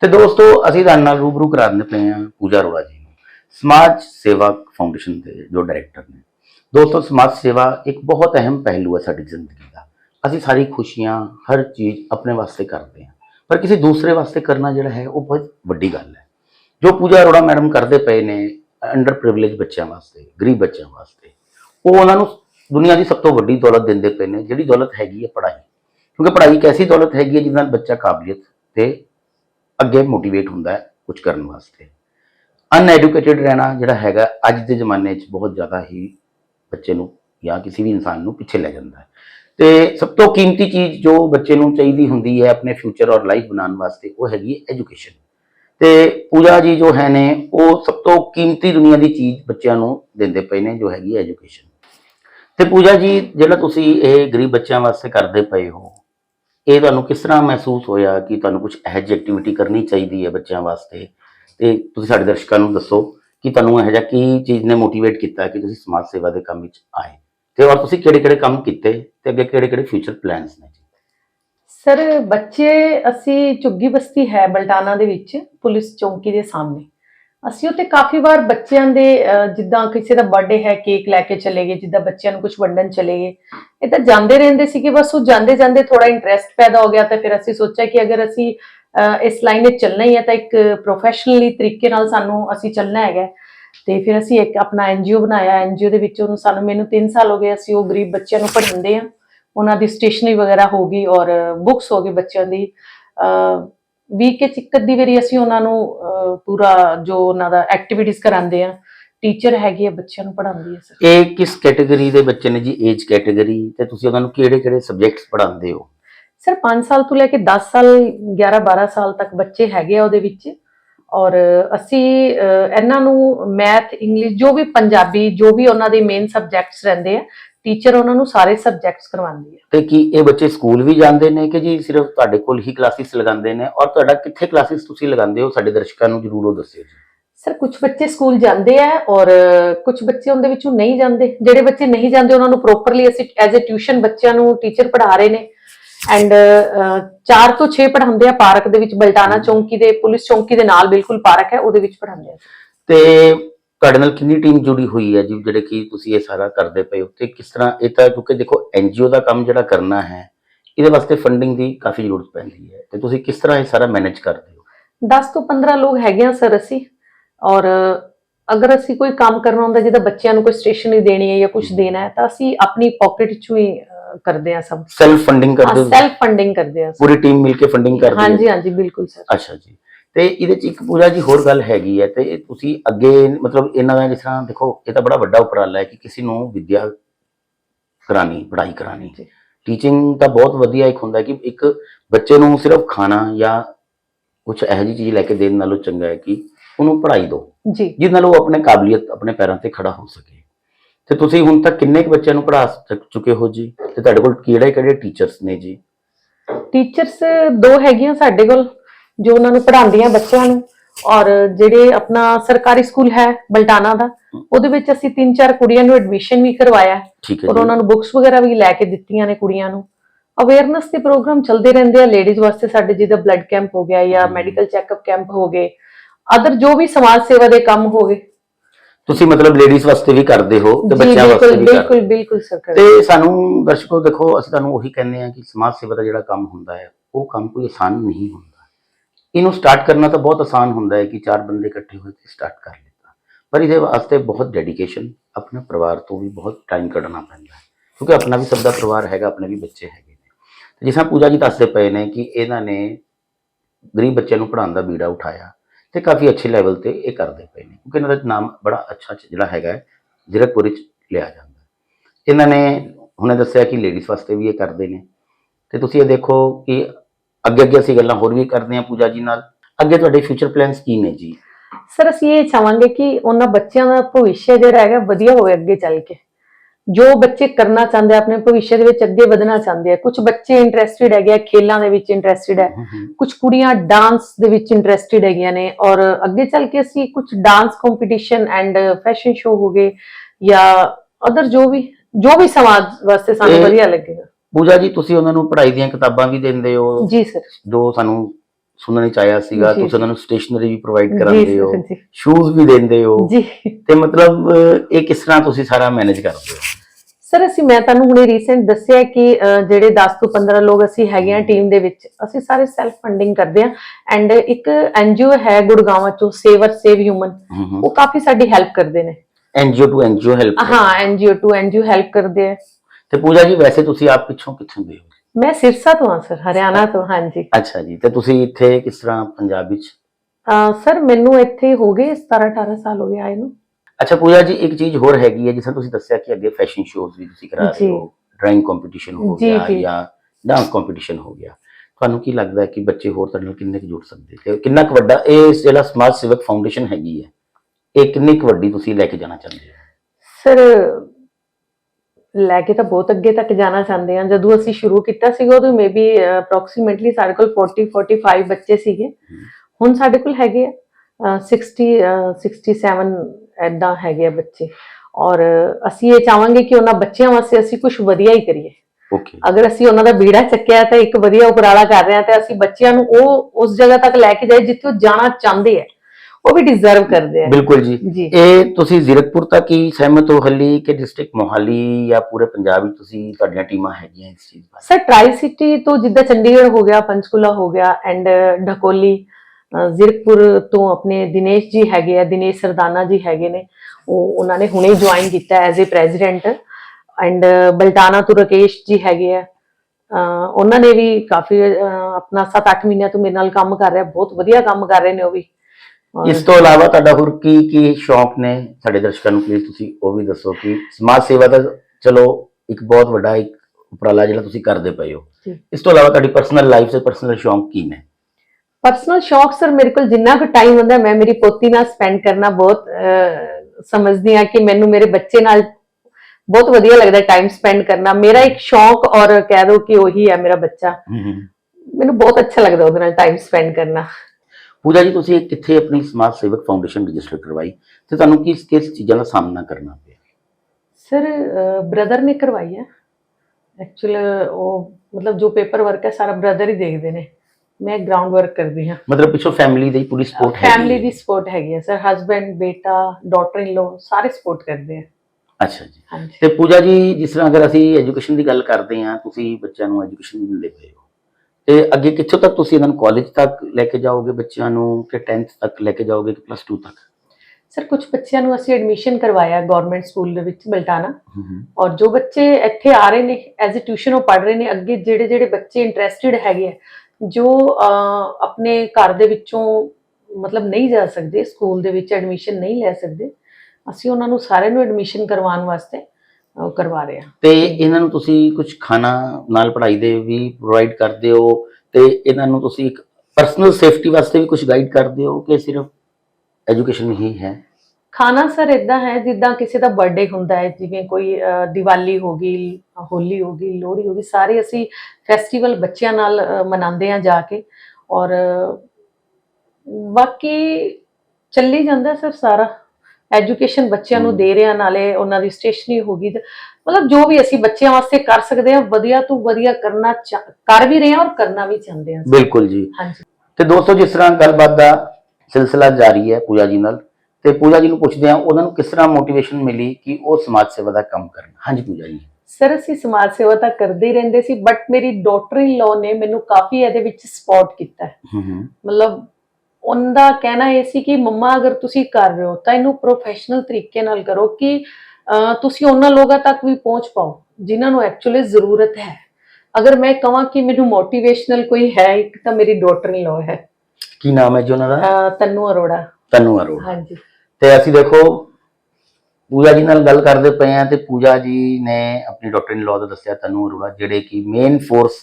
ਤੇ ਦੋਸਤੋ, ਅਸੀਂ ਤੁਹਾਡੇ ਨਾਲ ਰੂਬਰੂ ਕਰਾ ਦਿੰਦੇ ਪਏ ਹਾਂ ਪੂਜਾ ਅਰੋੜਾ ਜੀ ਨੂੰ। ਸਮਾਜ ਸੇਵਾ ਫਾਊਂਡੇਸ਼ਨ ਦੇ ਜੋ ਡਾਇਰੈਕਟਰ ਨੇ। ਦੋਸਤੋ, ਸਮਾਜ ਸੇਵਾ ਇੱਕ ਬਹੁਤ ਅਹਿਮ ਪਹਿਲੂ ਹੈ ਸਾਡੀ ਜ਼ਿੰਦਗੀ ਦਾ। ਅਸੀਂ ਸਾਰੀ ਖੁਸ਼ੀਆਂ, ਹਰ ਚੀਜ਼ ਆਪਣੇ ਵਾਸਤੇ ਕਰਦੇ ਹਾਂ। ਪਰ ਕਿਸੇ ਦੂਸਰੇ ਵਾਸਤੇ ਕਰਨਾ ਜਿਹੜਾ ਹੈ, ਉਹ ਬਹੁਤ ਵੱਡੀ ਗੱਲ ਹੈ। ਜੋ ਪੂਜਾ ਅਰੋੜਾ ਮੈਡਮ ਕਰਦੇ ਪਏ ਨੇ ਅੰਡਰ ਪ੍ਰਿਵਿਲੇਜ ਬੱਚਿਆਂ ਵਾਸਤੇ, ਗਰੀਬ ਬੱਚਿਆਂ ਵਾਸਤੇ, ਉਹ ਉਹਨਾਂ ਨੂੰ ਦੁਨੀਆ ਦੀ ਸਭ ਤੋਂ ਵੱਡੀ ਦੌਲਤ ਦਿੰਦੇ ਪਏ ਨੇ, ਜਿਹੜੀ ਦੌਲਤ ਹੈਗੀ ਹੈ ਪੜ੍ਹਾਈ। ਕਿਉਂਕਿ ਪੜ੍ਹਾਈ ਇੱਕ ਐਸੀ ਦੌਲਤ ਹੈਗੀ ਹੈ ਜਿਹਦੇ ਨਾਲ ਬੱਚਾ ਕਾਬਲੀਅਤ ਤੇ ਅੱਗੇ ਮੋਟੀਵੇਟ ਹੁੰਦਾ ਹੈ ਕੁਝ ਕਰਨ ਵਾਸਤੇ। ਅਨਐਡੂਕੇਟਿਡ ਰਹਿਣਾ ਜਿਹੜਾ ਹੈਗਾ, ਅੱਜ ਦੇ ਜ਼ਮਾਨੇ 'ਚ ਬਹੁਤ ਜ਼ਿਆਦਾ ਹੀ ਬੱਚੇ ਨੂੰ ਜਾਂ ਕਿਸੇ ਵੀ ਇਨਸਾਨ ਨੂੰ ਪਿੱਛੇ ਲੈ ਜਾਂਦਾ ਹੈ। ਤੇ ਸਭ ਤੋਂ ਕੀਮਤੀ ਚੀਜ਼ ਜੋ ਬੱਚੇ ਨੂੰ ਚਾਹੀਦੀ ਹੁੰਦੀ ਹੈ ਆਪਣੇ ਫਿਊਚਰ ਔਰ ਲਾਈਫ ਬਣਾਉਣ ਵਾਸਤੇ, ਉਹ ਹੈਗੀ ਹੈ ਐਜੂਕੇਸ਼ਨ ਤੇ ਪੂਜਾ ਜੀ ਜੋ ਹੈ ਨੇ, ਉਹ ਸਭ ਤੋਂ ਕੀਮਤੀ ਦੁਨੀਆ ਦੀ ਚੀਜ਼ ਬੱਚਿਆਂ ਨੂੰ ਦਿੰਦੇ ਪਏ ਨੇ, ਜੋ ਹੈਗੀ ਐਜੂਕੇਸ਼ਨ ਤੇ ਪੂਜਾ ਜੀ, ਜਿਹੜਾ ਤੁਸੀਂ ਇਹ ਗਰੀਬ ਬੱਚਿਆਂ ਵਾਸਤੇ ਕਰਦੇ ਪਏ ਹੋ ਇਹ ਤੁਹਾਨੂੰ ਕਿਸ ਤਰ੍ਹਾਂ ਮਹਿਸੂਸ ਹੋਇਆ ਕਿ ਤੁਹਾਨੂੰ ਕੁਝ ਇਹੋ ਜਿਹੀ ਐਕਟੀਵਿਟੀ ਕਰਨੀ ਚਾਹੀਦੀ ਹੈ ਬੱਚਿਆਂ ਵਾਸਤੇ? ਤੇ ਤੁਸੀਂ ਸਾਡੇ ਦਰਸ਼ਕਾਂ ਨੂੰ ਦੱਸੋ ਕਿ ਤੁਹਾਨੂੰ ਇਹੋ ਜਿਹਾ ਕੀ ਚੀਜ਼ ਨੇ ਮੋਟੀਵੇਟ ਕੀਤਾ ਕਿ ਤੁਸੀਂ ਸਮਾਜ ਸੇਵਾ ਦੇ ਕੰਮ ਵਿੱਚ ਆਏ? ਤੇ ਔਰ ਤੁਸੀਂ ਕਿਹੜੇ ਕਿਹੜੇ ਕੰਮ ਕੀਤੇ ਤੇ ਅੱਗੇ ਕਿਹੜੇ ਕਿਹੜੇ ਫਿਊਚਰ ਪਲਾਨਸ ਨੇ ਜੀ? ਸਰ, ਬੱਚੇ, ਅਸੀਂ ਝੁੱਗੀ ਬਸਤੀ ਹੈ ਬਲਟਾਣਾ ਦੇ ਵਿੱਚ, ਪੁਲਿਸ ਚੌਂਕੀ ਦੇ ਸਾਹਮਣੇ। ਅਸੀਂ ਉੱਥੇ ਕਾਫੀ ਵਾਰ ਬੱਚਿਆਂ ਦੇ ਜਿੱਦਾਂ ਕਿਸੇ ਦਾ ਬਰਥਡੇ ਹੈ ਕੇਕ ਲੈ ਕੇ ਚਲੇ ਗਏ, ਜਿੱਦਾਂ ਬੱਚਿਆਂ ਨੂੰ ਕੁਝ ਵੰਡਣ ਚਲੇ ਗਏ। ਇਹ ਤਾਂ ਜਾਂਦੇ ਰਹਿੰਦੇ ਸੀ ਕਿ ਬਸ ਉਹ ਜਾਂਦੇ ਜਾਂਦੇ ਥੋੜਾ ਇੰਟਰਸਟ ਪੈਦਾ ਹੋ ਗਿਆ ਤਾਂ ਫਿਰ ਅਸੀਂ ਸੋਚਿਆ ਕਿ ਅਗਰ ਅਸੀਂ ਇਸ ਲਾਈਨ ਵਿੱਚ ਚੱਲਣਾ ਹੀ ਹੈ ਤਾਂ ਇੱਕ ਪ੍ਰੋਫੈਸ਼ਨਲੀ ਤਰੀਕੇ ਨਾਲ ਸਾਨੂੰ ਅਸੀਂ ਚੱਲਣਾ ਹੈਗਾ ਤੇ ਫਿਰ ਅਸੀਂ ਇੱਕ ਆਪਣਾ ਐਨਜੀਓ ਬਣਾਇਆ ਐਨਜੀਓ ਦੇ ਵਿੱਚ ਉਹਨੂੰ ਸਾਨੂੰ ਮੈਨੂੰ 3 ਸਾਲ ਹੋ ਗਏ, ਅਸੀਂ ਉਹ ਗਰੀਬ ਬੱਚਿਆਂ ਨੂੰ ਪੜ੍ਹਾਉਂਦੇ ਆ ਉਹਨਾਂ ਦੀ ਸਟੇਸ਼ਨਰੀ ਵਗੈਰਾ ਹੋ ਗਈ ਔਰ ਬੁੱਕਸ ਹੋ ਗਈ ਬੱਚਿਆਂ ਦੀ। ਵੀਕ ਵਿੱਚ ਇੱਕ ਅੱਧੀ ਵਾਰੀ ਅਸੀਂ ਉਹਨਾਂ ਨੂੰ ਪੂਰਾ ਜੋ ਉਹਨਾਂ ਦਾ ਐਕਟੀਵਿਟੀਜ਼ ਕਰਾਉਂਦੇ ਆ ਟੀਚਰ ਹੈਗੀ ਆ ਬੱਚਿਆਂ ਨੂੰ ਪੜ੍ਹਾਉਂਦੀ ਹੈ ਸਰ। ਇਹ ਕਿਸ ਕੈਟਾਗਰੀ ਦੇ ਬੱਚੇ ਨੇ ਜੀ ਏਜ ਕੈਟਾਗਰੀ ਤੇ ਤੁਸੀਂ ਉਹਨਾਂ ਨੂੰ ਕਿਹੜੇ ਕਿਹੜੇ ਸਬਜੈਕਟਸ ਪੜ੍ਹਾਉਂਦੇ ਹੋ? ਸਰ 5 ਸਾਲ ਤੋਂ ਲੈ ਕੇ 10 ਸਾਲ 11 12 ਸਾਲ ਤੱਕ ਬੱਚੇ ਹੈਗੇ ਆ ਉਹਦੇ ਵਿੱਚ। ਔਰ ਅਸੀਂ ਇਹਨਾਂ ਨੂੰ ਮੈਥ ਇੰਗਲਿਸ਼ ਜੋ ਵੀ ਪੰਜਾਬੀ ਜੋ ਵੀ ਉਹਨਾਂ ਦੇ ਮੇਨ ਸਬਜੈਕਟਸ ਰਹਿੰਦੇ ਆ ਟੀਚਰ ਉਹਨਾਂ ਨੂੰ ਸਾਰੇ ਸਬਜੈਕਟਸ ਕਰਵਾਉਂਦੀ ਹੈ। ਤੇ ਕੀ ਇਹ ਬੱਚੇ ਸਕੂਲ ਵੀ ਜਾਂਦੇ ਨੇ ਕਿ ਜੀ ਸਿਰਫ ਤੁਹਾਡੇ ਕੋਲ ਹੀ ਕਲਾਸਿਸ ਲਗਾਉਂਦੇ ਨੇ ਔਰ ਤੁਹਾਡਾ ਕਿੱਥੇ ਕਲਾਸਿਸ ਤੁਸੀਂ ਲਗਾਉਂਦੇ ਹੋ ਸਾਡੇ ਦਰਸ਼ਕਾਂ ਨੂੰ ਜਰੂਰ ਉਹ ਦੱਸਿਓ ਜੀ। ਸਰ ਕੁਝ ਬੱਚੇ ਸਕੂਲ ਜਾਂਦੇ ਆ ਔਰ ਕੁਝ ਬੱਚੇ ਉਹਦੇ ਵਿੱਚੋਂ ਨਹੀਂ ਜਾਂਦੇ। ਜਿਹੜੇ ਬੱਚੇ ਨਹੀਂ ਜਾਂਦੇ ਉਹਨਾਂ ਨੂੰ ਪ੍ਰੋਪਰਲੀ ਅਸੀਂ ਐਜ਼ ਅ ਟਿਊਸ਼ਨ ਬੱਚਿਆਂ ਨੂੰ ਟੀਚਰ ਪੜ੍ਹਾ ਰਹੇ ਨੇ। ਐਂਡ 4 ਤੋਂ 6 ਪੜ੍ਹਾਉਂਦੇ ਆ ਪਾਰਕ ਦੇ ਵਿੱਚ ਬਲਟਾਣਾ ਚੌਂਕੀ ਦੇ ਪੁਲਿਸ ਚੌਂਕੀ ਦੇ ਨਾਲ ਬਿਲਕੁਲ ਪਾਰਕ ਹੈ ਉਹਦੇ ਵਿੱਚ ਪੜ੍ਹਾਉਂਦੇ ਆ। ਤੇ ਤੁਹਾਡੇ ਨਾਲ ਕਿੰਨੀ ਟੀਮ ਜੁੜੀ ਹੋਈ ਹੈ ਜੀ ਜਿਹੜੇ ਕਿ ਤੁਸੀਂ ਇਹ ਸਾਰਾ ਕਰਦੇ ਪਏ ਹੋ? ਤੇ ਕਿਸ ਤਰ੍ਹਾਂ ਇਹ ਤਾਂ ਕਿਉਂਕਿ ਦੇਖੋ ਐਨਜੀਓ ਦਾ ਕੰਮ ਜਿਹੜਾ ਕਰਨਾ ਹੈ ਇਹਦੇ ਵਾਸਤੇ ਫੰਡਿੰਗ ਦੀ ਕਾਫੀ ਜ਼ਰੂਰਤ ਪੈਂਦੀ ਹੈ। ਤੇ ਤੁਸੀਂ ਕਿਸ ਤਰ੍ਹਾਂ ਇਹ ਸਾਰਾ ਮੈਨੇਜ ਕਰਦੇ ਹੋ? 10 ਤੋਂ 15 ਲੋਕ ਹੈਗੇ ਆ ਸਰ ਅਸੀਂ। ਔਰ ਅਗਰ ਅਸੀਂ ਕੋਈ ਕੰਮ ਕਰਨਾ ਹੁੰਦਾ ਜਿਹਦਾ ਬੱਚਿਆਂ ਨੂੰ ਕੋਈ ਸਟੇਸ਼ਨਰੀ ਦੇਣੀ ਹੈ ਜਾਂ ਕੁਝ ਦੇਣਾ ਹੈ ਤਾਂ ਅਸੀਂ ਆਪਣੀ ਪਾਕਟ ਚੋਂ ਹੀ ਕਰਦੇ ਆ ਸਭ। ਸੈਲਫ ਫੰਡਿੰਗ ਕਰਦੇ ਹੋ ਸੈਲਫ ਫੰਡਿੰਗ ਕਰਦੇ ਆ ਪੂਰੀ ਟੀਮ ਮਿਲ ਕੇ ਫੰਡਿੰਗ ਕਰਦੀ ਹੈ? ਹਾਂਜੀ ਹਾਂਜੀ ਬਿਲਕੁਲ ਸਰ। ਅੱਛਾ ਜੀ। ਤੇ ਇਹਦੇ ਚ ਇੱਕ ਪੂਜਾ ਜੀ ਹੋਰ ਗੱਲ ਹੈਗੀ ਹੈ ਤੇ ਤੁਸੀਂ ਅੱਗੇ ਮਤਲਬ ਇਹਨਾਂ ਦਾ ਜਿਸ ਤਰ੍ਹਾਂ ਦੇਖੋ ਇਹ ਤਾਂ ਬੜਾ ਵੱਡਾ ਉਪਰਾਲਾ ਹੈ ਕਿ ਕਿਸੇ ਨੂੰ ਵਿਦਿਆ ਕਰਾਣੀ ਪੜ੍ਹਾਈ ਕਰਾਣੀ। ਟੀਚਿੰਗ ਤਾਂ ਬਹੁਤ ਵਧੀਆ ਇੱਕ ਹੁੰਦਾ ਹੈ ਕਿ ਇੱਕ ਬੱਚੇ ਨੂੰ ਸਿਰਫ ਖਾਣਾ ਜਾਂ ਕੁਝ ਇਹੋ ਜਿਹੀ ਚੀਜ਼ ਲੈ ਕੇ ਦੇਣ ਨਾਲੋਂ ਚੰਗਾ ਹੈ ਕਿ ਉਹਨੂੰ ਪੜ੍ਹਾਈ ਦਿਓ। ਜੀ। ਜਿਸ ਨਾਲ ਉਹ ਆਪਣੇ ਕਾਬਲੀਅਤ ਆਪਣੇ ਪੈਰਾਂ ਤੇ ਖੜਾ ਹੋ ਸਕੇ। ਤੇ ਤੁਸੀਂ ਹੁਣ ਤੱਕ ਕਿੰਨੇ ਕੁ ਬੱਚਿਆਂ ਨੂੰ ਪੜ੍ਹਾ ਚੁੱਕੇ ਹੋ ਜੀ? ਤੇ ਤੁਹਾਡੇ ਕੋਲ ਕਿਹੜੇ ਕਿਹੜੇ ਟੀਚਰਸ ਨੇ ਜੀ? ਟੀਚਰਸ ਦੋ ਹੈਗੀਆਂ ਸਾਡੇ ਕੋਲ। ਜੋ ਉਹਨਾਂ ਨੂੰ ਪੜ੍ਹਾਉਂਦੀਆਂ ਬੱਚਿਆਂ ਨੂੰ। ਔਰ ਜਿਹੜੇ ਆਪਣਾ ਸਰਕਾਰੀ ਸਕੂਲ ਹੈ ਬਲਟਾਣਾ ਦਾ ਉਹਦੇ ਵਿੱਚ ਅਸੀਂ ਤਿੰਨ ਚਾਰ ਕੁੜੀਆਂ ਨੂੰ ਐਡਮਿਸ਼ਨ ਵੀ ਕਰਵਾਇਆ ਠੀਕ ਹੈ ਔਰ ਉਹਨਾਂ ਨੂੰ ਬੁੱਕਸ ਵਗੈਰਾ ਵੀ ਲੈ ਕੇ ਦਿੱਤੀਆਂ ਨੇ ਕੁੜੀਆਂ ਨੂੰ। ਅਵੇਅਰਨੈਸ ਦੇ ਪ੍ਰੋਗਰਾਮ ਚੱਲਦੇ ਰਹਿੰਦੇ ਆ। ਲੇਡੀਜ਼ ਵਾਸਤੇ ਸਾਡੇ ਜਿਹਦਾ ਬਲੱਡ ਕੈਂਪ ਹੋ ਗਿਆ ਜਾਂ। ਮੈਡੀਕਲ ਚੈੱਕਅਪ ਕੈਂਪ ਹੋ ਗਏ। ਅਦਰ ਜੋ ਵੀ ਸਮਾਜ ਸੇਵਾ ਦੇ ਕੰਮ ਹੋ ਗਏ। ਤੁਸੀਂ ਮਤਲਬ ਲੇਡੀਜ਼ ਵਾਸਤੇ ਵੀ ਕਰਦੇ ਹੋ ਤੇ ਬੱਚਿਆਂ ਵਾਸਤੇ ਵੀ ਕਰਦੇ ਬਿਲਕੁਲ ਬਿਲਕੁਲ ਸਰ। ਤੇ ਸਾਨੂੰ ਦਰਸ਼ਕੋ ਦੇਖੋ ਅਸੀਂ ਤੁਹਾਨੂੰ ਉਹੀ ਕਹਿੰਦੇ ਆ ਕਿ ਸਮਾਜ ਸੇਵਾ ਦਾ ਜਿਹੜਾ ਕੰਮ ਹੁੰਦਾ ਹੈ ਉਹ ਕੰਮ ਕੋਈ ਆਸਾਨ ਨਹੀਂ ਹੁੰਦਾ। ਇਹਨੂੰ ਸਟਾਰਟ ਕਰਨਾ ਤਾਂ ਬਹੁਤ ਆਸਾਨ ਹੁੰਦਾ ਹੈ ਕਿ ਚਾਰ ਬੰਦੇ ਇਕੱਠੇ ਹੋਏ ਤੇ ਸਟਾਰਟ ਕਰ ਲਿੱਤਾ। ਪਰ ਇਹਦੇ ਵਾਸਤੇ ਬਹੁਤ ਡੈਡੀਕੇਸ਼ਨ ਆਪਣੇ ਪਰਿਵਾਰ ਤੋਂ ਵੀ ਬਹੁਤ ਟਾਈਮ ਕੱਢਣਾ ਪੈਂਦਾ ਹੈ। ਕਿਉਂਕਿ ਆਪਣਾ ਵੀ ਸਭ ਦਾ ਪਰਿਵਾਰ ਹੈਗਾ, ਆਪਣੇ ਵੀ ਬੱਚੇ ਹੈਗੇ ਨੇ। ਤੇ ਜਿਸ ਤਰ੍ਹਾਂ ਪੂਜਾ ਜੀ ਦੱਸਦੇ ਪਏ ਨੇ ਕਿ ਇਹਨਾਂ ਨੇ ਗਰੀਬ ਬੱਚਿਆਂ ਨੂੰ ਪੜ੍ਹਾਉਣ ਦਾ ਬੀੜਾ ਉਠਾਇਆ ਤੇ ਕਾਫੀ ਅੱਛੇ ਲੈਵਲ ਤੇ ਇਹ ਕਰਦੇ ਪਏ ਨੇ। ਕਿਉਂਕਿ ਇਹਨਾਂ ਦਾ ਨਾਮ ਬੜਾ ਅੱਛਾ ਜਿਹੜਾ ਹੈਗਾ ਜ਼ੀਰਕਪੁਰ ਵਿੱਚ ਲਿਆ ਜਾਂਦਾ ਇਹਨਾਂ ਨੇ, ਹੁਣੇ ਦੱਸਿਆ ਕਿ ਲੇਡੀਜ਼ ਵਾਸਤੇ ਵੀ ਇਹ ਕਰਦੇ ਨੇ। ਤੇ ਤੁਸੀਂ ਇਹ ਦੇਖੋ ਕਿ ਅੱਗੇ ਅੱਗੇ ਅਸੀਂ ਗੱਲਾਂ ਹੋਰ ਵੀ ਕਰਦੇ ਹਾਂ ਪੂਜਾ ਜੀ ਨਾਲ। ਅੱਗੇ ਤੁਹਾਡੇ ਫਿਊਚਰ ਪਲਾਨਸ ਕੀ ਨੇ ਜੀ? ਸਰ ਅਸੀਂ ਇਹ ਚਾਹਾਂਗੇ ਕਿ ਉਹਨਾਂ ਬੱਚਿਆਂ ਦਾ ਭਵਿੱਖ ਜਿਹੜਾ ਹੈਗਾ ਵਧੀਆ ਹੋਵੇ ਅੱਗੇ ਚੱਲ ਕੇ। ਜੋ ਬੱਚੇ ਕਰਨਾ ਚਾਹੁੰਦੇ ਆ ਆਪਣੇ ਭਵਿੱਖ ਦੇ ਵਿੱਚ ਅੱਗੇ ਵਧਣਾ ਚਾਹੁੰਦੇ ਆ। ਕੁਝ ਬੱਚੇ ਇੰਟਰਸਟਿਡ ਹੈਗੇ ਆ ਖੇਲਾਂ ਦੇ ਵਿੱਚ ਇੰਟਰਸਟਿਡ ਹੈ। ਕੁਝ ਕੁੜੀਆਂ ਡਾਂਸ ਦੇ ਵਿੱਚ ਇੰਟਰਸਟਿਡ ਹੈਗੀਆਂ ਨੇ ਔਰ ਅੱਗੇ ਚੱਲ ਕੇ ਅਸੀਂ ਕੁਝ dance competition and fashion show ਹੋ ਗਏ ਜਾਂ ਅਦਰ ਜੋ ਵੀ ਜੋ ਵੀ ਸਮਾਜ ਵਾਸਤੇ ਸਾਨੂੰ ਵਧੀਆ ਲੱਗੇਗਾ। ਪੂਜਾ ਜੀ ਤੁਸੀਂ ਉਹਨਾਂ ਨੂੰ ਪੜ੍ਹਾਈ ਦੀਆਂ ਕਿਤਾਬਾਂ ਵੀ ਦਿੰਦੇ ਹੋ? ਜੀ ਸਰ। ਜੋ ਸਾਨੂੰ ਸੁਣਨ ਚ ਆਇਆ ਸੀਗਾ ਤੁਸੀਂ ਉਹਨਾਂ ਨੂੰ ਸਟੇਸ਼ਨਰੀ ਵੀ ਪ੍ਰੋਵਾਈਡ ਕਰਾਉਂਦੇ ਹੋ। ਸ਼ੂਜ਼ ਵੀ ਦਿੰਦੇ ਹੋ। ਜੀ। ਤੇ ਮਤਲਬ ਇਹ ਕਿਸ ਤਰ੍ਹਾਂ ਤੁਸੀਂ ਸਾਰਾ ਮੈਨੇਜ ਕਰਦੇ ਹੋ? ਸਰ ਅਸੀਂ ਮੈਂ ਤੁਹਾਨੂੰ ਹੁਣੇ ਰੀਸੈਂਟ ਦੱਸਿਆ ਕਿ ਜਿਹੜੇ 10 ਤੋਂ 15 ਲੋਕ ਅਸੀਂ ਹੈਗੇ ਆ ਟੀਮ ਦੇ ਵਿੱਚ ਅਸੀਂ ਸਾਰੇ ਸੈਲਫ ਫੰਡਿੰਗ ਕਰਦੇ ਆ ਐਂਡ ਇੱਕ ਐਨਜੀਓ ਹੈ ਗੁੜਗਾਵਾਂ ਚੋਂ ਸੇਵਰ ਸੇਵ ਹਿਊਮਨ ਉਹ ਕਾਫੀ ਸਾਡੀ ਹੈਲਪ ਕਰਦੇ ਨੇ। ਐਨਜੀਓ ਟੂ ਐਨਜੀਓ ਹੈਲਪ ਹਾਂ ਐਨਜੀਓ ਟੂ ਐਨਜੀਓ ਹੈਲਪ ਕਰਦੇ ਆ। ਤੇ ਪੂਜਾ ਜੀ ਵੈਸੇ ਤੁਸੀਂ ਆਪ ਪਿੱਛੋਂ ਕਿੱਥੋਂ ਦੇ ਹੋ ਮੈਂ ਸਿਰਸਾ ਤੋਂ ਹਾਂ ਸਰ ਹਰਿਆਣਾ ਤੋਂ ਹਾਂਜੀ। ਅੱਛਾ ਜੀ ਤੇ ਤੁਸੀਂ ਇੱਥੇ ਕਿਸ ਤਰ੍ਹਾਂ ਪੰਜਾਬ ਵਿੱਚ? ਸਰ ਮੈਨੂੰ ਇੱਥੇ ਹੋ ਗਏ 17 18 ਸਾਲ ਹੋ ਗਏ ਆਏ ਨੂੰ। ਅੱਛਾ ਪੂਜਾ ਜੀ ਇੱਕ ਚੀਜ਼ ਹੋਰ ਹੈਗੀ ਹੈ ਜਿਸ ਤੁਸੀਂ ਦੱਸਿਆ ਕਿ ਅੱਗੇ ਫੈਸ਼ਨ ਸ਼ੋਜ਼ ਵੀ ਤੁਸੀਂ ਕਰਾ ਰਹੇ। ਹੋ ਡਰਾਇੰਗ ਕੰਪੀਟੀਸ਼ਨ ਹੋ ਗਿਆ। ਜਾਂ। ਡਾਂਸ ਕੰਪੀਟੀਸ਼ਨ ਹੋ ਗਿਆ। ਤੁਹਾਨੂੰ ਕੀ ਲੱਗਦਾ ਹੈ ਕਿ ਬੱਚੇ ਹੋਰ ਤੁਹਾਡੇ ਨਾਲ ਕਿੰਨੇ ਕੁ ਜੁੜ ਸਕਦੇ ਤੇ ਕਿੰਨਾ ਕੁ ਵੱਡਾ ਇਹ ਜਿਹੜਾ ਸਮਾਜ ਸੇਵਕ ਫਾਊਂਡੇਸ਼ਨ ਹੈਗੀ ਹੈ ਇਹ ਕਿੰਨੀ ਕੁ ਵੱਡੀ ਤੁਸੀਂ ਲੈ ਕੇ ਜਾਣਾ ਚਾਹੁੰਦੇ ਹੋ? ਸਰ ਲੈ ਕੇ ਤਾਂ ਬਹੁਤ ਅੱਗੇ ਤੱਕ ਜਾਣਾ ਚਾਹੁੰਦੇ ਹਾਂ। ਜਦੋਂ ਅਸੀਂ ਸ਼ੁਰੂ ਕੀਤਾ ਸੀਗਾ ਉਦੋਂ ਮੇਬੀ ਅਪਰੋਕਸੀਮੇਟਲੀ ਸਾਡੇ ਕੋਲ 40 45 ਬੱਚੇ ਸੀਗੇ। ਹੁਣ ਸਾਡੇ ਕੋਲ ਹੈਗੇ ਆ ਅਹ, 60 ਅਹ, 67 ਐਦਾਂ ਹੈਗੇ ਆ ਬੱਚੇ। ਔਰ ਅਸੀਂ ਇਹ ਚਾਹਾਂਗੇ ਕਿ ਉਹਨਾਂ ਬੱਚਿਆਂ ਵਾਸਤੇ ਅਸੀਂ ਕੁਝ ਵਧੀਆ ਹੀ ਕਰੀਏ। ਓਕੇ ਅਗਰ ਅਸੀਂ ਉਹਨਾਂ ਦਾ ਬੀੜਾ ਚੱਕਿਆ ਤਾਂ ਇੱਕ ਵਧੀਆ ਉਪਰਾਲਾ ਕਰ ਰਹੇ ਹਾਂ ਤੇ ਅਸੀਂ ਬੱਚਿਆਂ ਨੂੰ ਉਹ ਉਸ ਜਗ੍ਹਾ ਤੱਕ ਲੈ ਕੇ ਜਾਏ ਜਿੱਥੇ ਉਹ ਜਾਣਾ ਚਾਹੁੰਦੇ ਆ। ਉਹ ਵੀ ਡਿਜ਼ਰਵ ਕਰਦੇ ਆ। ਬਿਲਕੁਲ ਜੀ। ਇਹ ਤੁਸੀਂ ਜ਼ੀਰਕਪੁਰ ਤੱਕ ਹੀ ਸਹਿਮਤ ਹੋ ਹੱਲੀ ਕਿ ਡਿਸਟ੍ਰਿਕਟ ਮੋਹਾਲੀ ਜਾਂ ਪੂਰੇ ਪੰਜਾਬ ਵਿੱਚ ਤੁਸੀਂ ਤੁਹਾਡੀਆਂ ਟੀਮਾਂ ਹੈਗੀਆਂ ਇਸ ਚੀਜ਼ ਬਾਰੇ? ਸਰ ਟਰਾਈ ਸਿਟੀ ਤੋਂ ਜਿੱਦਾਂ ਚੰਡੀਗੜ੍ਹ ਹੋ ਗਿਆ ਪੰਚਕੂਲਾ ਹੋ ਗਿਆ ਐਂਡ ਢਕੋਲੀ ਜ਼ੀਰਕਪੁਰ ਤੋਂ ਆਪਣੇ ਦਿਨੇਸ਼ ਜੀ ਹੈਗੇ ਆ ਦਿਨੇਸ਼ ਸਰਦਾਨਾ ਜੀ ਹੈਗੇ ਨੇ। ਉਹ ਉਹਨਾਂ ਨੇ ਹੁਣੇ ਜੁਆਇਨ ਕੀਤਾ as a president and Baltana ਤੋਂ ਰਕੇਸ਼ ਜੀ ਹੈਗੇ ਆ। ਉਹਨਾਂ ਨੇ ਵੀ ਕਾਫੀ ਆਪਣਾ 7-8 ਮਹੀਨਿਆਂ ਤੋਂ ਮੇਰੇ ਨਾਲ ਕੰਮ ਕਰ ਰਿਹਾ ਬਹੁਤ ਵਧੀਆ ਕੰਮ ਕਰ ਰਹੇ ਨੇ ਉਹ ਵੀ। ਇਸ ਤੋਂ ਇਲਾਵਾ ਤੁਹਾਡਾ ਹੋਰ ਕੀ ਕੀ ਸ਼ੌਂਕ ਨੇ ਸਾਡੇ ਦਰਸ਼ਕਾਂ ਨੂੰ? ਪਲੀਜ਼ ਤੁਸੀਂ ਉਹ ਵੀ ਦੱਸੋ ਕਿ ਸਮਾਜ ਸੇਵਾ ਦਾ ਚਲੋ ਇੱਕ ਬਹੁਤ ਵੱਡਾ ਇੱਕ ਉਪਰਾਲਾ ਜਿਹੜਾ ਤੁਸੀਂ ਕਰਦੇ ਪਏ ਹੋ। ਇਸ ਤੋਂ ਇਲਾਵਾ ਤੁਹਾਡੀ ਪਰਸਨਲ ਲਾਈਫ ਤੇ ਪਰਸਨਲ ਸ਼ੌਂਕ ਕੀ ਨੇ? ਪਰਸਨਲ ਸ਼ੌਕ ਸਰ ਮੇਰੇ ਕੋਲ ਜਿੰਨਾ ਕੁ ਟਾਈਮ ਹੁੰਦਾ ਮੈਂ ਮੇਰੀ ਪੋਤੀ ਨਾਲ ਸਪੈਂਡ ਕਰਨਾ ਬਹੁਤ ਸਮਝਦੀ ਆ ਕਿ ਮੈਨੂੰ ਮੇਰੇ ਬੱਚੇ ਨਾਲ ਬਹੁਤ ਵਧੀਆ ਲੱਗਦਾ ਟਾਈਮ ਸਪੈਂਡ ਕਰਨਾ। ਮੇਰਾ ਇੱਕ ਸ਼ੌਕ ਔਰ ਕਹਿ ਦੋ ਕਿ ਉਹੀ ਹੈ ਮੇਰਾ ਬੱਚਾ। ਮੈਨੂੰ ਬਹੁਤ ਅੱਛਾ ਲੱਗਦਾ ਉਹਦੇ ਨਾਲ ਟਾਈਮ ਸਪੈਂਡ ਕਰਨਾ। ਪੂਜਾ ਜੀ ਤੁਸੀਂ ਕਿੱਥੇ ਆਪਣੀ ਸਮਾਜ ਸੇਵਕ ਫਾਊਂਡੇਸ਼ਨ ਰਜਿਸਟਰ ਕਰਵਾਈ ਤੇ ਤੁਹਾਨੂੰ ਕਿਸ ਕਿਸ ਚੀਜ਼ਾਂ ਦਾ ਸਾਹਮਣਾ ਕਰਨਾ ਪਿਆ? ਸਰ ਬ੍ਰਦਰ ਨੇ ਕਰਵਾਈ ਹੈ। ਐਕਚੁਅਲ ਉਹ ਮਤਲਬ ਜੋ ਪੇਪਰ ਵਰਕ ਹੈ ਸਾਰਾ ਬ੍ਰਦਰ ਹੀ ਦੇਖਦੇ ਨੇ। ਮੈਂ ਗਰਾਊਂਡ ਵਰਕ ਕਰਦੀ ਹਾਂ। ਮਤਲਬ ਪਿੱਛੋਂ ਫੈਮਿਲੀ ਦੀ ਪੂਰੀ ਸਪੋਰਟ ਹੈ। ਫੈਮਿਲੀ ਦੀ ਸਪੋਰਟ ਹੈਗੀ ਹੈ ਸਰ ਹਸਬੈਂਡ ਬੇਟਾ ਡਾਟਰ ਇਨ ਲੋ ਸਾਰੇ ਸਪੋਰਟ ਕਰਦੇ ਆ। ਅੱਛਾ ਜੀ। ਤੇ ਪੂਜਾ ਜੀ ਜਿਸ ਤਰ੍ਹਾਂ ਅਗਰ ਅਸੀਂ ਐਜੂਕੇਸ਼ਨ ਦੀ ਗੱਲ ਕਰਦੇ ਹਾਂ ਤੁਸੀਂ ਬੱਚਿਆਂ ਨੂੰ ਐਜੂਕੇਸ਼ਨ ਦਿੰਦੇ ਪਏ ਹੋ। ਤੇ ਅੱਗੇ ਕਿੱਥੋਂ ਤੱਕ ਤੁਸੀਂ ਇਹਨਾਂ ਨੂੰ ਕਾਲਜ ਤੱਕ ਲੈ ਕੇ ਜਾਓਗੇ ਬੱਚਿਆਂ ਨੂੰ ਕਿ 10th ਤੱਕ ਲੈ ਕੇ ਜਾਓਗੇ ਕਿ ਪਲੱਸ 2 ਤੱਕ? ਸਰ ਕੁਝ ਬੱਚਿਆਂ ਨੂੰ ਅਸੀਂ ਐਡਮਿਸ਼ਨ ਕਰਵਾਇਆ ਗਵਰਨਮੈਂਟ ਸਕੂਲ ਦੇ ਵਿੱਚ ਹੂੰ ਔਰ ਜੋ ਬੱਚੇ ਇੱਥੇ ਆ ਰਹੇ ਨੇ ਐਜ਼ ਅ ਟਿਊਸ਼ਨ ਉਹ ਪੜ ਰਹੇ ਨੇ ਅੱਗੇ ਜਿਹੜੇ ਜਿਹੜੇ ਬੱਚੇ ਇੰਟਰਸਟਿਡ ਹੈਗੇ ਆ ਜੋ ਆਪਣੇ ਘਰ ਦੇ ਵਿੱਚੋਂ ਮਤਲਬ ਨਹੀਂ ਜਾ ਸਕਦੇ ਸਕੂਲ ਦੇ ਵਿੱਚ ਐਡਮਿਸ਼ਨ ਨਹੀਂ ਲੈ ਸਕਦੇ ਅਸੀਂ ਉਹਨਾਂ ਨੂੰ ਸਾਰਿਆਂ ਨੂੰ ਐਡਮਿਸ਼ਨ ਕਰਵਾਉਣ ਵਾਸਤੇ ਉਹ ਕਰਵਾ ਰਹੇ ਹਾਂ। ਤੇ ਇਹਨਾਂ ਨੂੰ ਤੁਸੀਂ ਕੁਝ ਖਾਣਾ ਨਾਲ ਪੜ੍ਹਾਈ ਦੇ ਵੀ ਪ੍ਰੋਵਾਈਡ ਕਰਦੇ ਹੋ ਤੇ ਇਹਨਾਂ ਨੂੰ ਤੁਸੀਂ ਇੱਕ ਪਰਸਨਲ ਸੇਫਟੀ ਵਾਸਤੇ ਵੀ ਕੁਝ ਗਾਈਡ ਕਰਦੇ ਹੋ ਕਿ ਸਿਰਫ ਐਜੂਕੇਸ਼ਨ ਹੀ ਹੈ? ਖਾਣਾ ਸਰ ਇਦਾਂ ਹੈ ਜਿੱਦਾਂ ਕਿਸੇ ਦਾ ਬਰਥਡੇ ਹੁੰਦਾ ਹੈ ਜਿਵੇਂ ਕੋਈ ਦੀਵਾਲੀ ਹੋ ਗਈ ਹੋਲੀ ਹੋ ਗਈ ਲੋਹੜੀ ਹੋ ਗਈ ਸਾਰੇ ਅਸੀਂ ਫੈਸਟੀਵਲ ਬੱਚਿਆਂ ਨਾਲ ਮਨਾਉਂਦੇ ਆ ਜਾ ਕੇ ਔਰ ਬਾਕੀ ਚੱਲੀ ਜਾਂਦਾ ਸਰ ਸਾਰਾ। ਐਜੂਕੇਸ਼ਨ ਬੱਚਿਆਂ ਨੂੰ। ਦੇ ਰਿਹਾ ਨਾਲੇ ਉਹਨਾਂ ਦੀ ਸਟੇਸ਼ਨਰੀ ਹੋ ਗਈ। ਤੇ ਮਤਲਬ ਜੋ ਵੀ ਅਸੀਂ ਬੱਚਿਆਂ ਵਾਸਤੇ ਕਰ ਸਕਦੇ ਹਾਂ ਵਧੀਆ ਤੋਂ ਵਧੀਆ ਕਰਨਾ ਕਰ ਵੀ ਰਹੇ ਹਾਂ ਔਰ ਕਰਨਾ ਵੀ ਚਾਹੁੰਦੇ ਹਾਂ ਬਿਲਕੁਲ ਜੀ। ਹਾਂਜੀ। ਤੇ ਦੋਸਤੋ ਜਿਸ ਤਰ੍ਹਾਂ ਗੱਲਬਾਤ ਦਾ ਸਿਲਸਿਲਾ ਜਾਰੀ ਹੈ ਪੂਜਾ ਜੀ ਨਾਲ ਤੇ ਪੂਜਾ ਜੀ ਨੂੰ ਪੁੱਛਦੇ ਹਾਂ ਉਹਨਾਂ ਨੂੰ ਕਿਸ ਤਰ੍ਹਾਂ ਮੋਟੀਵੇਸ਼ਨ ਮਿਲੀ ਕਿ ਉਹ ਸਮਾਜ ਸੇਵਾ ਦਾ ਕੰਮ ਕਰਨ? ਹਾਂਜੀ ਪੂਜਾ ਜੀ। ਸਰ ਅਸੀਂ ਸਮਾਜ ਸੇਵਾ ਤਾਂ ਕਰਦੇ ਹੀ ਰਹਿੰਦੇ ਸੀ ਬਟ ਮੇਰੀ ਇਨ ਲਾਅ ਨੇ ਮੈਨੂੰ ਕਾਫੀ ਇਹਦੇ ਵਿੱਚ ਸਪੋਰਟ ਕੀਤਾ ਹੈ। ਹੂੰ ਹੂੰ। ਮਤਲਬ ਉਹਨਾਂ ਦਾ ਕਹਿਣਾ ਇਹ ਸੀ ਕਿ ਮੰਮਾ ਅਗਰ ਤੁਸੀਂ ਕਰ ਰਹੇ ਹੋ ਤਾਂ ਇਹਨੂੰ ਪ੍ਰੋਫੈਸ਼ਨਲ ਤਰੀਕੇ ਨਾਲ ਕਰੋ ਕਿ ਤੁਸੀਂ ਉਹਨਾਂ ਲੋਕਾਂ ਤੱਕ ਵੀ ਪਹੁੰਚ ਪਾਓ ਜਿਨ੍ਹਾਂ ਨੂੰ ਐਕਚੁਅਲੀ ਜ਼ਰੂਰਤ ਹੈ। ਅਗਰ ਮੈਂ ਕਹਾਂ ਕਿ ਮੈਨੂੰ ਮੋਟੀਵੇਸ਼ਨਲ ਕੋਈ ਹੈ ਇੱਕ ਤਾਂ ਮੇਰੀ ਡਾਟਰ ਇਨ ਲਾਅ ਹੈ। ਕੀ ਨਾਮ ਹੈ ਜੀ ਉਹਨਾਂ ਦਾ? ਤੰਨੂ ਅਰੋੜਾ। ਤਨੂ ਅਰੋੜਾ। ਹਾਂਜੀ। ਤੇ ਅਸੀਂ ਦੇਖੋ ਪੂਜਾ ਜੀ ਨਾਲ ਗੱਲ ਕਰਦੇ ਪਏ ਆ ਤੇ ਪੂਜਾ ਜੀ ਨੇ ਆਪਣੀ ਡਾਕਟਰ ਇਨ ਲਾਅ ਦਾ ਦੱਸਿਆ ਤਨੂ ਅਰੋੜਾ ਜਿਹੜੇ ਕਿ ਮੇਨ ਫੋਰਸ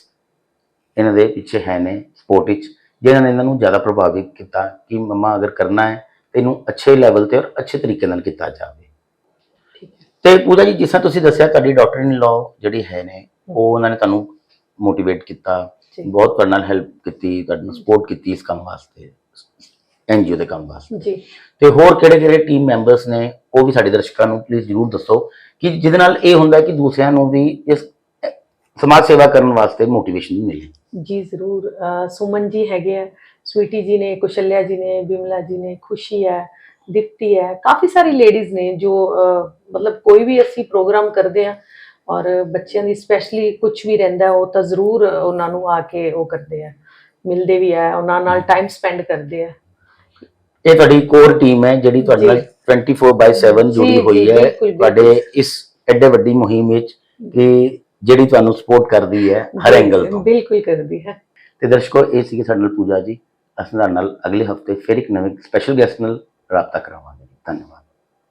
ਇਹਨਾਂ ਦੇ ਪਿੱਛੇ ਹੈ ਨੇ ਸਪੋਰਟ ਵਿੱਚ। ਜਿਨ੍ਹਾਂ ਨੇ ਇਹਨਾਂ ਨੂੰ ਜ਼ਿਆਦਾ ਪ੍ਰਭਾਵਿਤ ਕੀਤਾ ਕਿ ਮਮਾ ਅਗਰ ਕਰਨਾ ਹੈ ਤੇ ਇਹਨੂੰ ਅੱਛੇ ਲੈਵਲ ਤੇ ਔਰ ਅੱਛੇ ਤਰੀਕੇ ਨਾਲ ਕੀਤਾ ਜਾਵੇ। ਤੇ ਪੂਜਾ ਜੀ ਜਿਸ ਤਰ੍ਹਾਂ ਤੁਸੀਂ ਦੱਸਿਆ ਤੁਹਾਡੀ ਡਾਕਟਰ ਇਨ ਲਾਅ ਜਿਹੜੀ ਹੈ ਨੇ ਉਹ ਉਹਨਾਂ ਨੇ ਤੁਹਾਨੂੰ ਮੋਟੀਵੇਟ ਕੀਤਾ। ਬਹੁਤ ਤੁਹਾਡੇ ਨਾਲ ਹੈਲਪ ਕੀਤੀ ਤੁਹਾਡੇ ਨਾਲ ਸਪੋਰਟ ਕੀਤੀ ਇਸ ਕੰਮ ਵਾਸਤੇ ਐਨਜੀਓ ਦੇ ਕੰਮ ਵਾਸਤੇ। ਜੀ। ਤੇ ਹੋਰ ਕਿਹੜੇ ਕਿਹੜੇ ਟੀਮ ਮੈਂਬਰਸ ਨੇ ਉਹ ਵੀ ਸਾਡੇ ਦਰਸ਼ਕਾਂ ਨੂੰ ਪਲੀਜ਼ ਜਰੂਰ ਦੱਸੋ ਕਿ ਜਿਹਦੇ ਨਾਲ ਇਹ ਹੁੰਦਾ ਕਿ ਦੂਸਰਿਆਂ ਨੂੰ ਵੀ ਇਸ ਸਮਾਜ ਸੇਵਾ ਕਰਨ ਵਾਸਤੇ ਮੋਟੀਵੇਸ਼ਨ ਮਿਲੇ। ਜੀ ਜ਼ਰੂਰ ਸੁਮਨ ਜੀ ਹੈਗੇ ਆ ਸਵੀਟੀ ਜੀ ਨੇ ਕੁਸ਼ਲਿਆ ਜੀ ਨੇ ਬਿਮਲਾ ਜੀ ਨੇ ਖੁਸ਼ੀ ਹੈ ਦੀਪਤੀ ਹੈ ਕਾਫੀ ਸਾਰੀ ਲੇਡੀਜ਼ ਨੇ ਜੋ ਮਤਲਬ ਕੋਈ ਵੀ ਅਸੀਂ ਪ੍ਰੋਗਰਾਮ ਕਰਦੇ ਆ ਔਰ ਬੱਚਿਆਂ ਦੀ ਸਪੈਸ਼ਲੀ ਕੁਝ ਵੀ ਰਹਿੰਦਾ ਉਹ ਤਾਂ ਜ਼ਰੂਰ ਉਹਨਾਂ ਨੂੰ ਆ ਕੇ ਉਹ ਕਰਦੇ ਆ ਮਿਲਦੇ ਵੀ ਆ ਉਹਨਾਂ ਨਾਲ ਟਾਈਮ ਸਪੈਂਡ ਕਰਦੇ ਆ ਇਹ ਤੁਹਾਡੀ ਕੋਰ ਟੀਮ ਹੈ ਜਿਹੜੀ ਤੁਹਾਡੇ ਨਾਲ ਜੀ। 24/7 ਜੀ, ਜੁੜੀ ਹੋਈ ਹੈ। ਤੁਹਾਡੇ ਇਸ ਐਡੇ ਵੱਡੀ ਮੁਹਿੰਮ ਵਿੱਚ ਕਿ ਜਿਹੜੀ ਤੁਹਾਨੂੰ ਸਪੋਰਟ ਕਰਦੀ ਹੈ ਹਰ ਐਂਗਲ ਤੋਂ। ਬਿਲਕੁਲ ਕਰਦੀ ਹੈ। ਤੇ ਦਰਸ਼ਕੋ ਇਹ ਸੀ ਸਾਡੇ ਨਾਲ ਪੂਜਾ ਜੀ। ਅਸੀਂ ਨਾਲ ਅਗਲੇ ਹਫ਼ਤੇ ਫਿਰ ਇੱਕ ਨਵੇਂ ਸਪੈਸ਼ਲ ਗੈਸਟ ਨਾਲ ਰਾਬਤਾ ਕਰਾਵਾਂਗੇ। ਧੰਨਵਾਦ।